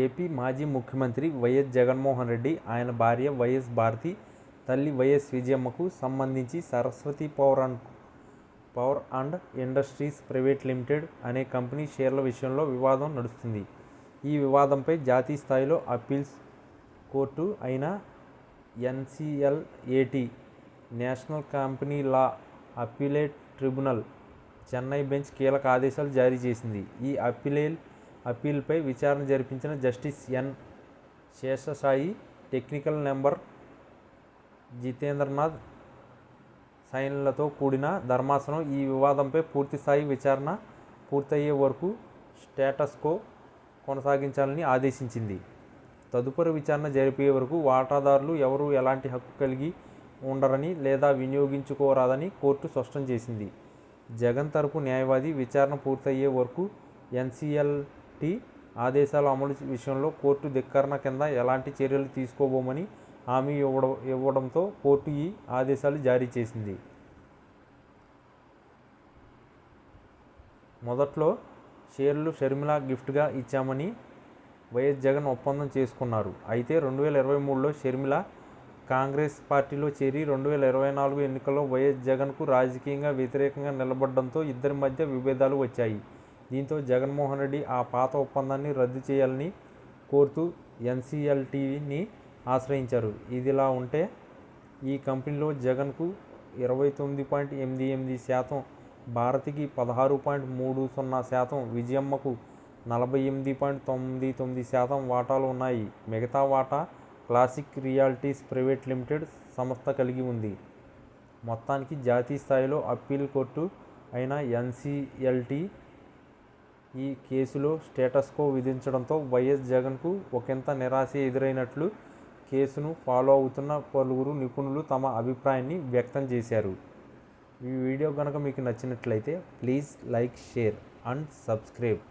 AP మాజీ ముఖ్యమంత్రి YS Jaganmohan Reddy ఆయన భార్య వైఎస్ భారతి తల్లి వైఎస్ విజయమ్మకు సంబంధించి Saraswati power and power and industries private limited అనే కంపెనీ షేర్ల విషయంలో వివాదం నడుస్తుంది. ఈ వివాదంపై జాతీయ స్థాయిలో అప్పీల్స్ కోర్టు అయిన NCLAT national company law appellate tribunal Chennai bench కీలక ఆదేశాలు జారీ చేసింది. ఈ అప్పీలేల్ అప్పీల్పై విచారణ జరిపించిన justice N. Seshasai technical member Jitendranath సైన్లతో కూడిన ధర్మాసనం ఈ వివాదంపై పూర్తిస్థాయి విచారణ పూర్తయ్యే వరకు స్టేటస్కో కొనసాగించాలని ఆదేశించింది. తదుపరి విచారణ జరిపే వరకు వాటాదారులు ఎవరూ ఎలాంటి హక్కు కలిగి ఉండరని లేదా వినియోగించుకోరాదని కోర్టు స్పష్టం చేసింది. జగన్ తరపు న్యాయవాది విచారణ పూర్తయ్యే వరకు ఎన్సిఎల్టి ఆదేశాల అమలు విషయంలో కోర్టు ధిక్కరణ కింద ఎలాంటి చర్యలు తీసుకోబోమని హామీ ఇవ్వడం ఇవ్వడంతో కోర్టు ఈ ఆదేశాలు జారీ చేసింది. మొదట్లో షేర్లు షర్మిల గిఫ్ట్గా ఇచ్చామని వైఎస్ జగన్ ఒప్పందం చేసుకున్నారు. అయితే రెండు వేల ఇరవై మూడులో షర్మిల కాంగ్రెస్ పార్టీలో చేరి రెండు వేల ఇరవై నాలుగు ఎన్నికల్లో వైఎస్ జగన్కు రాజకీయంగా వ్యతిరేకంగా నిలబడడంతో ఇద్దరి మధ్య విభేదాలు వచ్చాయి. దీంతో జగన్మోహన్ రెడ్డి ఆ పాత ఒప్పందాన్ని రద్దు చేయాలని కోరుతూ ఎన్సీఎల్టీని ఆశ్రయించారు. ఇదిలా ఉంటే ఈ కంపెనీలో జగన్కు ఇరవై తొమ్మిది పాయింట్ ఎనిమిది ఎనిమిది శాతం భారతికి పదహారు పాయింట్ మూడు సున్నా శాతం విజయమ్మకు నలభై ఎనిమిది పాయింట్ తొమ్మిది తొమ్మిది శాతం వాటాలు ఉన్నాయి. మిగతా వాటా క్లాసిక్ రియాలిటీస్ ప్రైవేట్ లిమిటెడ్ సంస్థ కలిగి ఉంది. మొత్తానికి జాతీయ స్థాయిలో అప్పీల్ కోర్టు అయిన ఎన్సిఎల్టీ ఈ కేసులో స్టేటస్కో విధించడంతో వైఎస్ జగన్కు ఒకంత నిరాశ ఎదురైనట్లు కేసును ఫాలో అవుతున్న పలువురు నిపుణులు తమ అభిప్రాయాన్ని వ్యక్తం చేశారు. ఈ వీడియో కనుక మీకు నచ్చినట్లయితే please like share and subscribe.